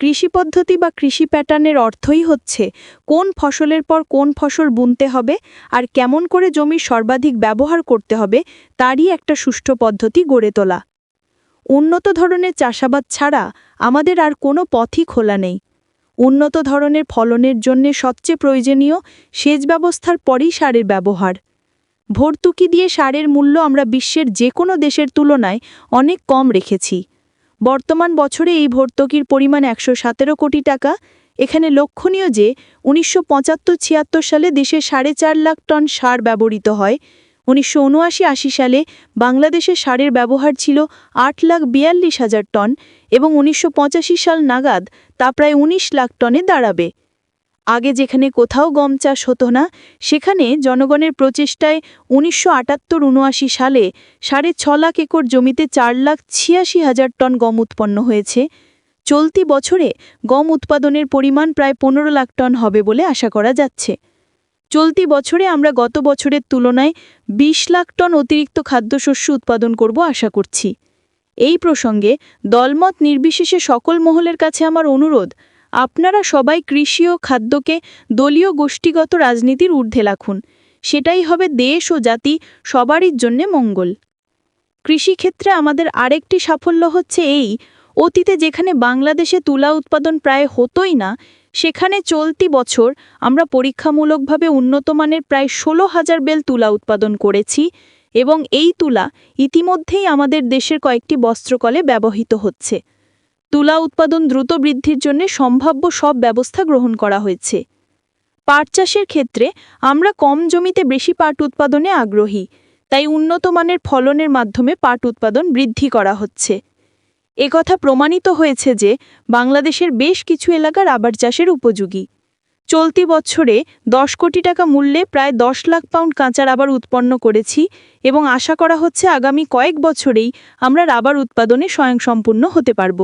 কৃষি পদ্ধতি বা কৃষি প্যাটার্নের অর্থই হচ্ছে কোন ফসলের পর কোন ফসল বুনতে হবে আর কেমন করে জমির সর্বাধিক ব্যবহার করতে হবে তারই একটা সুষ্ঠু পদ্ধতি গড়ে তোলা। উন্নত ধরনের চাষাবাদ ছাড়া আমাদের আর কোনো পথই খোলা নেই। উন্নত ধরনের ফলনের জন্য সবচেয়ে প্রয়োজনীয় সেচ ব্যবস্থার পরই সারের ব্যবহার। ভর্তুকি দিয়ে সারের মূল্য আমরা বিশ্বের যে কোনো দেশের তুলনায় অনেক কম রেখেছি। বর্তমান বছরে এই ভর্তুকির পরিমাণ একশো সতেরো কোটি টাকা। এখানে লক্ষণীয় যে, উনিশশো পঁচাত্তর ছিয়াত্তর সালে দেশে সাড়ে চার লাখ টন সার ব্যবহৃত হয়। উনিশশো উনআশি আশি সালে বাংলাদেশে সারের ব্যবহার ছিল আট লাখ বিয়াল্লিশ হাজার টন এবং উনিশশো পঁচাশি সাল নাগাদ তা প্রায় ১৯ লাখ টনে দাঁড়াবে। আগে যেখানে কোথাও গম চাষ হতো না, সেখানে জনগণের প্রচেষ্টায় উনিশশো আটাত্তর উনআশি সালে সাড়ে ছ লাখ একর জমিতে চার লাখ ছিয়াশি হাজার টন গম উৎপন্ন হয়েছে। চলতি বছরে গম উৎপাদনের পরিমাণ প্রায় পনেরো লাখ টন হবে বলে আশা করা যাচ্ছে। চলতি বছরে আমরা গত বছরের তুলনায় ২০ লাখ টন অতিরিক্ত খাদ্যশস্য উৎপাদন করব আশা করছি। এই প্রসঙ্গে দলমত নির্বিশেষে সকল মহলের কাছে আমার অনুরোধ আপনারা সবাই কৃষি ও খাদ্যকে দলীয় গোষ্ঠীগত রাজনীতির ঊর্ধ্বে রাখুন। সেটাই হবে দেশ ও জাতি সবারই জন্যে মঙ্গল। কৃষিক্ষেত্রে আমাদের আরেকটি সাফল্য হচ্ছে এই, অতীতে যেখানে বাংলাদেশে তুলা উৎপাদন প্রায় হতোই না, সেখানে চলতি বছর আমরা পরীক্ষামূলকভাবে উন্নতমানের প্রায় ষোলো হাজার বেল তুলা উৎপাদন করেছি এবং এই তুলা ইতিমধ্যেই আমাদের দেশের কয়েকটি বস্ত্রকলে ব্যবহৃত হচ্ছে। তুলা উৎপাদন দ্রুত বৃদ্ধির জন্য সম্ভাব্য সব ব্যবস্থা গ্রহণ করা হয়েছে। পাট চাষের ক্ষেত্রে আমরা কম জমিতে বেশি পাট উৎপাদনে আগ্রহী, তাই উন্নত মানের ফলনের মাধ্যমে পাট উৎপাদন বৃদ্ধি করা হচ্ছে। একথা প্রমাণিত হয়েছে যে বাংলাদেশের বেশ কিছু এলাকা রাবার চাষের উপযোগী। চলতি বছরে দশ কোটি টাকা মূল্যে প্রায় দশ লাখ পাউন্ড কাঁচা রাবার উৎপন্ন করেছি এবং আশা করা হচ্ছে আগামী কয়েক বছরেই আমরা রাবার উৎপাদনে স্বয়ংসম্পূর্ণ হতে পারব।